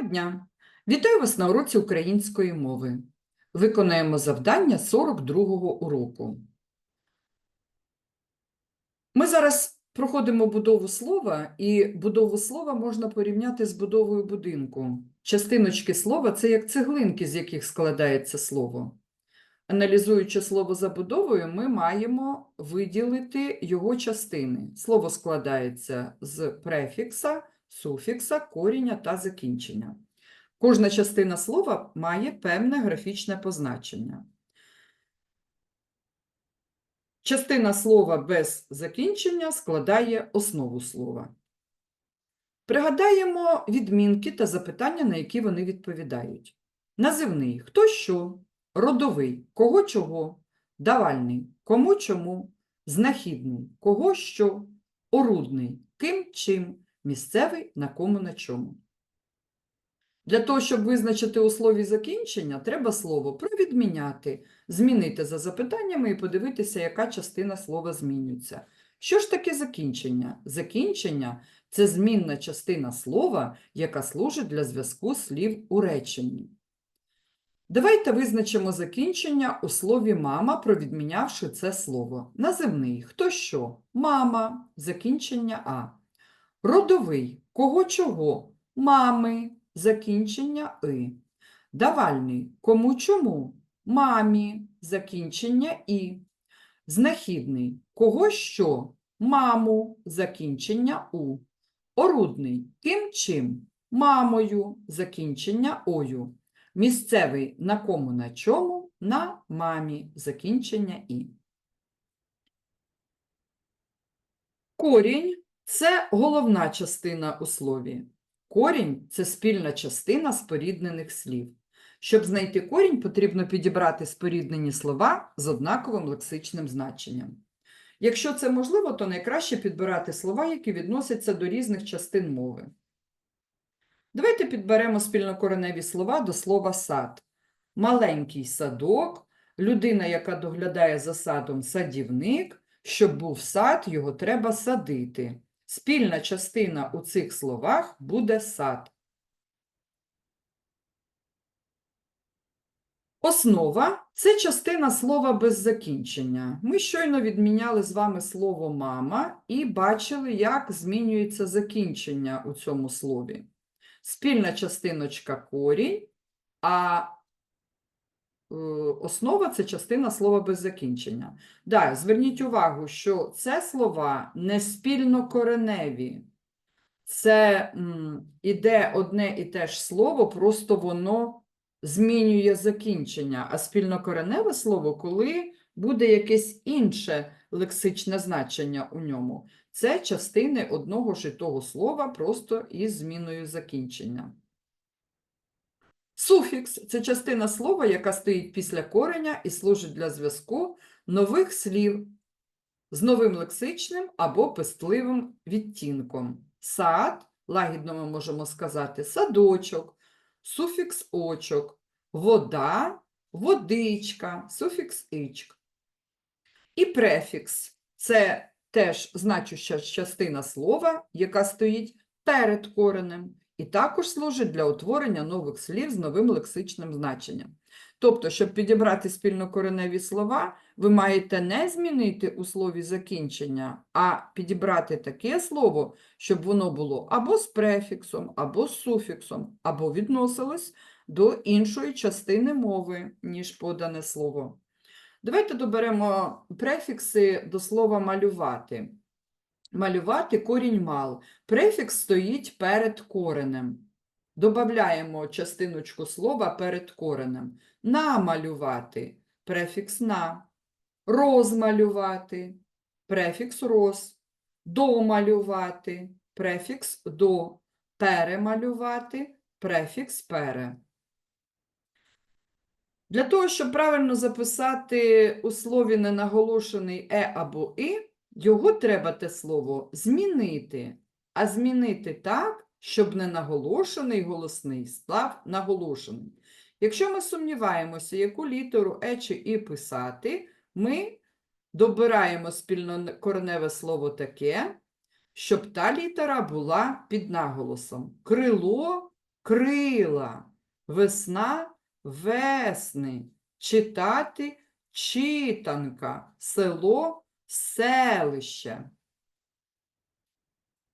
Доброго дня! Вітаю вас на уроці української мови. Виконаємо завдання 42-го уроку. Ми зараз проходимо будову слова, і будову слова можна порівняти з будовою будинку. Частиночки слова це як цеглинки, з яких складається слово. Аналізуючи слово забудовою, ми маємо виділити його частини. Слово складається з префікса, суфікса, коріння та закінчення. Кожна частина слова має певне графічне позначення. Частина слова без закінчення складає основу слова. Пригадаємо відмінки та запитання, на які вони відповідають. Називний хто що, родовий кого чого, давальний кому чому, знахідний кого що, орудний ким чим, місцевий на кому на чому. Для того, щоб визначити у слові закінчення, треба слово провідміняти, змінити за запитаннями і подивитися, яка частина слова змінюється. Що ж таке закінчення? Закінчення це змінна частина слова, яка служить для зв'язку слів у реченні. Давайте визначимо закінчення у слові мама, провідмінявши це слово. Називний хто що? Мама, закінчення А. Родовий кого чого? Мами, закінчення И. Давальний кому чому? Мамі, закінчення І. Знахідний кого що? Маму, закінчення У. Орудний ким чим? Мамою, закінчення Ою. Місцевий на кому на чому? На мамі, закінчення І. Корінь це головна частина у слові. Корінь це спільна частина споріднених слів. Щоб знайти корінь, потрібно підібрати споріднені слова з однаковим лексичним значенням. Якщо це можливо, то найкраще підбирати слова, які відносяться до різних частин мови. Давайте підберемо спільнокореневі слова до слова сад. Маленький садок, людина, яка доглядає за садом, садівник. Щоб був сад, його треба садити. Спільна частина у цих словах буде сад. Основа це частина слова без закінчення. Ми щойно відміняли з вами слово мама і бачили, як змінюється закінчення у цьому слові. Спільна частиночка корінь, а основа це частина слова без закінчення. Да, зверніть увагу, що це слова не спільнокореневі. Це м, іде одне і те ж слово, просто воно змінює закінчення, а спільнокореневе слово, коли буде якесь інше лексичне значення у ньому. Це частини одного ж того слова, просто із зміною закінчення. Суфікс це частина слова, яка стоїть після кореня і служить для зв'язку нових слів з новим лексичним або пестливим відтінком. Сад, лагідно ми можемо сказати, садочок, суфікс очок, вода, водичка, суфікс ичк. І префікс це теж значуща частина слова, яка стоїть перед коренем, і також служить для утворення нових слів з новим лексичним значенням. Тобто, щоб підібрати спільнокореневі слова, ви маєте не змінити у слові закінчення, а підібрати таке слово, щоб воно було або з префіксом, або з суфіксом, або відносилось до іншої частини мови, ніж подане слово. Давайте доберемо префікси до слова малювати. Малювати корінь мал. Префікс стоїть перед коренем. Добавляємо частиночку слова перед коренем. Намалювати префікс на. Розмалювати префікс роз. Домалювати префікс до. Перемалювати префікс пере. Для того, щоб правильно записати у слові ненаголошений е або і, його треба те слово змінити, а змінити так, щоб ненаголошений голосний став наголошеним. Якщо ми сумніваємося, яку літеру е чи і писати, ми добираємо спільнокореневе слово таке, щоб та літера була під наголосом. Крило, крила, весна весни, читати читанка, село селище.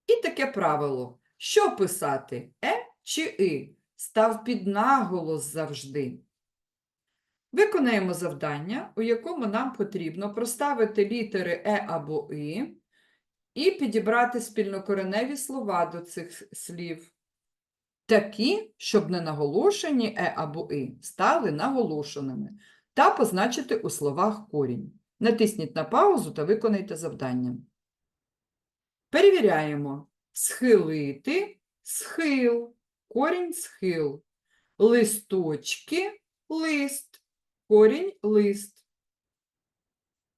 І таке правило. Що писати? Е чи и? Став під наголос завжди. Виконаємо завдання, у якому нам потрібно проставити літери Е або И і підібрати спільнокореневі слова до цих слів. Такі, щоб ненаголошені Е або И стали наголошеними, та позначити у словах корінь. Натисніть на паузу та виконайте завдання. Перевіряємо. Схилити схил, корінь схил. Листочки лист, корінь лист.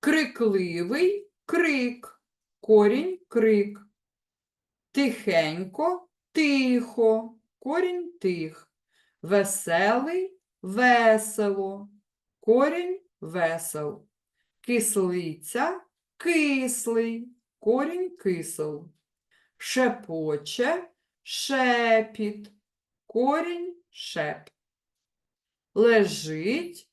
Крикливий крик, корінь крик. Тихенько тихо, корінь тих. Веселий весело, корінь весел. Кислиця кислий, корінь кисел. Шепоче шепіт, корінь шеп. Лежить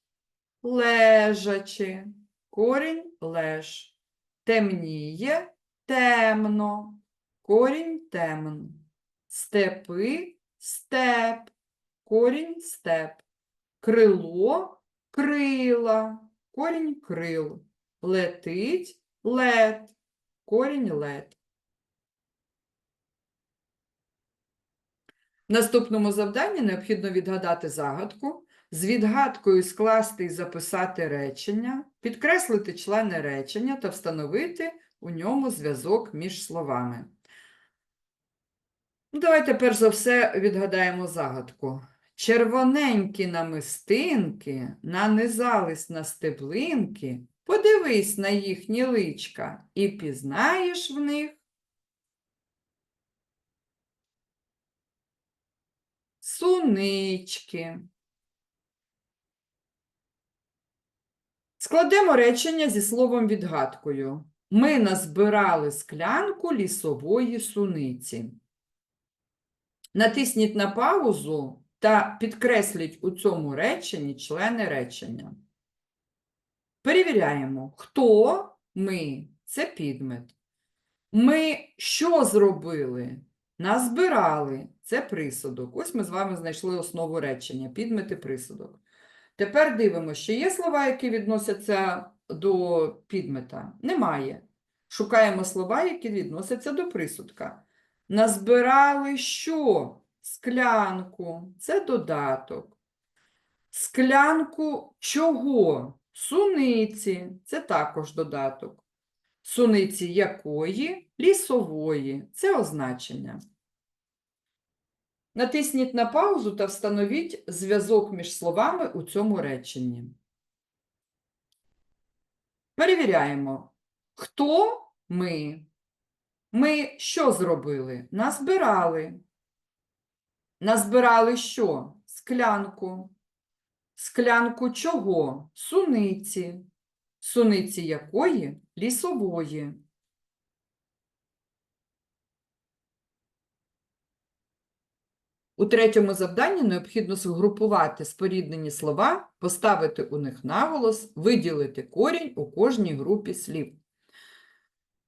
лежачи, корінь леж. Темніє темно, корінь темн. Степи степ, корінь степ. Крило крила, корінь крил. Летить лет, корінь лет. В наступному завданні необхідно відгадати загадку, з відгадкою скласти і записати речення, підкреслити члени речення та встановити у ньому зв'язок між словами. Ну, Давайте перш за все відгадаємо загадку. Червоненькі намистинки нанизались на стеблинки, подивись на їхні личка і пізнаєш в них сунички. Складемо речення зі словом відгадкою. Ми назбирали склянку лісової суниці. Натисніть на паузу та підкресліть у цьому реченні члени речення. Перевіряємо, хто ми це підмет. Ми що зробили? Назбирали це присудок. Ось ми з вами знайшли основу речення, підмет і присудок. Тепер дивимося, чи є слова, які відносяться до підмета? Немає. Шукаємо слова, які відносяться до присудка. Назбирали що? Склянку. Це додаток. Склянку чого? Суниці. Це також додаток. Суниці якої? Лісової. Це означення. Натисніть на паузу та встановіть зв'язок між словами у цьому реченні. Перевіряємо. Хто ми? Ми що зробили? Назбирали. Назбирали що? Склянку. Склянку чого? Суниці. Суниці якої? Лісової. У третьому завданні необхідно згрупувати споріднені слова, поставити у них наголос, виділити корінь у кожній групі слів.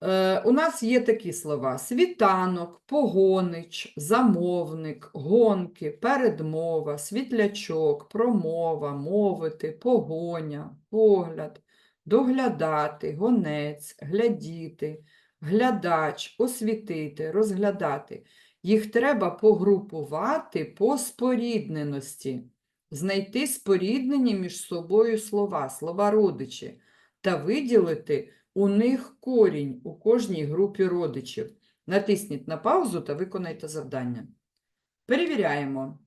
Е, у нас є такі слова: світанок, погонич, замовник, гонки, передмова, світлячок, промова, мовити, погоня, погляд, доглядати, гонець, глядіти, глядач, освітити, розглядати. Їх треба погрупувати по спорідненості, знайти споріднені між собою слова, слова родичі, та виділити у них корінь у кожній групі родичів. Натисніть на паузу та виконайте завдання. Перевіряємо.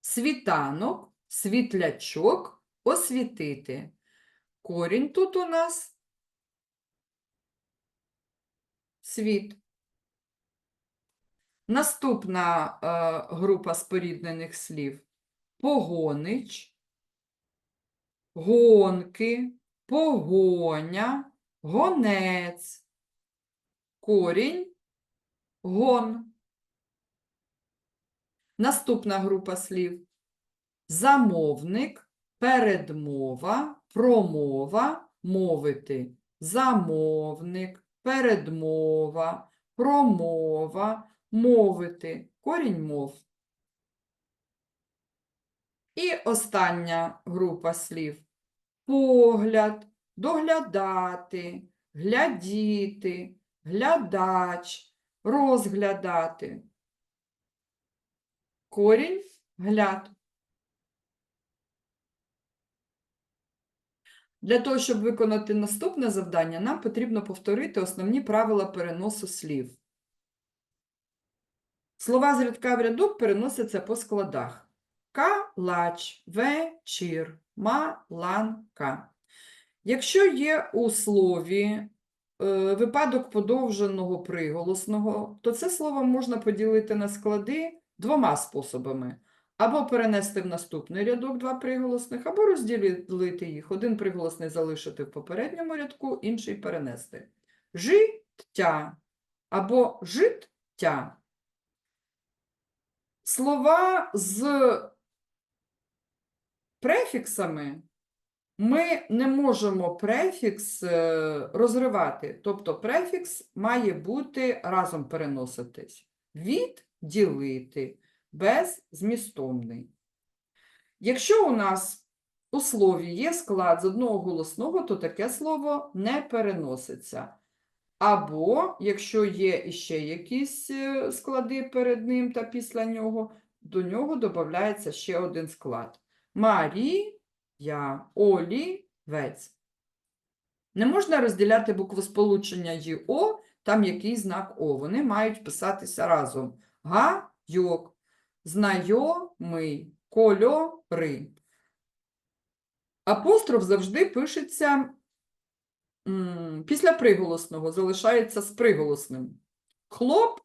Світанок, світлячок, освітити. Корінь тут у нас світ. Наступна е, група споріднених слів погонич, гонки, погоня, гонець, корінь, гон. Наступна група слів. Замовник, передмова, промова, мовити. Замовник, передмова, промова, мовити. Корінь мов. І остання група слів. Погляд, доглядати, глядіти, глядач, розглядати. Корінь гляд. Для того, щоб виконати наступне завдання, нам потрібно повторити основні правила переносу слів. Слова з рядка в рядок переносяться по складах. Калач, вечір, маланка. Якщо є у слові е, випадок подовженого приголосного, то це слово можна поділити на склади двома способами. Або перенести в наступний рядок два приголосних, або розділити їх. Один приголосний залишити в попередньому рядку, інший перенести. Життя або життя. Слова з префіксами ми не можемо префікс е, розривати. Тобто префікс має бути разом переноситись. Відділити беззмістовний. Якщо у нас у слові є склад з одного голосного, то таке слово не переноситься. Або, якщо є іще якісь е, склади перед ним та після нього, до нього додається ще один склад. Марія, олівець. Не можна розділяти буквосполучення ЙО, там який знак О. Вони мають писатися разом. Гайок, знайомий, кольори. Апостроф завжди пишеться після приголосного, залишається з приголосним. Хлоп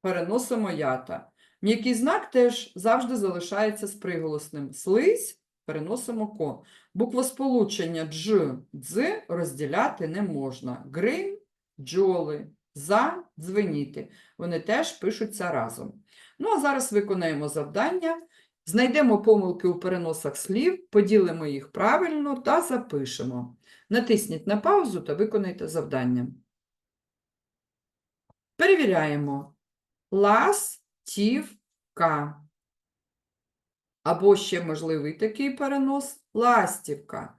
переносимо ята. М'який знак теж завжди залишається з приголосним. Слизь переносимо ко. Буквосполучення дж, дз розділяти не можна. Грим, джоли, за, дзвеніти. Вони теж пишуться разом. Ну, а зараз виконаємо завдання. Знайдемо помилки у переносах слів, поділимо їх правильно та запишемо. Натисніть на паузу та виконайте завдання. Перевіряємо. Ластівка. Або ще можливий такий перенос ластівка.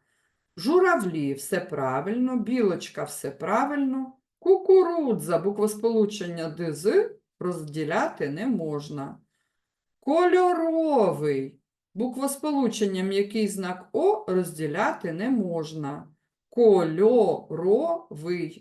Журавлі все правильно, білочка все правильно, кукурудза, буквосполучення ДЗ розділяти не можна. Кольоровий. Буквосполучення м'який знак О розділяти не можна. Кольоровий.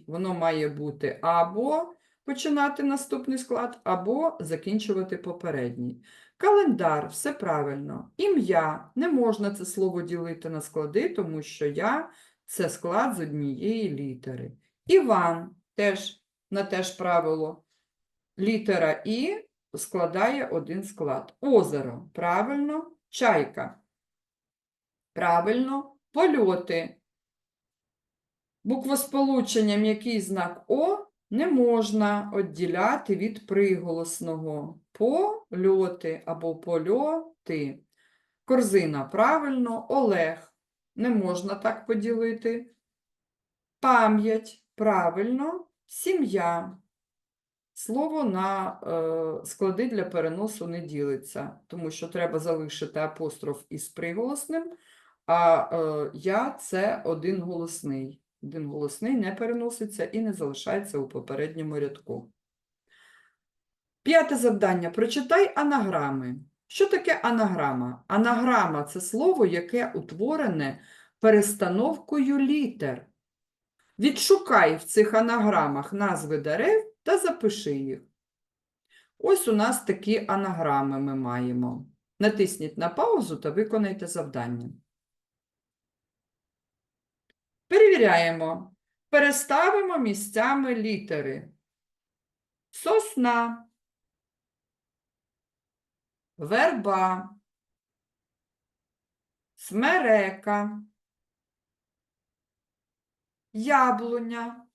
Воно має бути або починати наступний склад, або закінчувати попередній. Календар все правильно. Ім'я не можна це слово ділити на склади, тому що я це склад з однієї літери. Іван теж на те ж правило. Літера І складає один склад. Озеро правильно, чайка. Правильно, польоти. Буквосполучення м'який знак О не можна відділяти від приголосного. Польоти або польоти. Корзина правильно, Олег. Не можна так поділити. Пам'ять правильно, сім'я. Слово на е, склади для переносу не ділиться, тому що треба залишити апостроф із приголосним, а е, я це один голосний. Один голосний не переноситься і не залишається у попередньому рядку. П'яте завдання. Прочитай анаграми. Що таке анаграма? Анаграма це слово, яке утворене перестановкою літер. Відшукай в цих анаграмах назви дерев та запиши їх. Ось у нас такі анаграми ми маємо. Натисніть на паузу та виконайте завдання. Перевіряємо. Переставимо місцями літери. Сосна, верба, смерека, яблуня,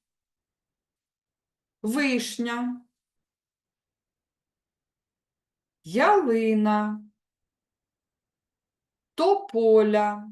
вишня, ялина, тополя,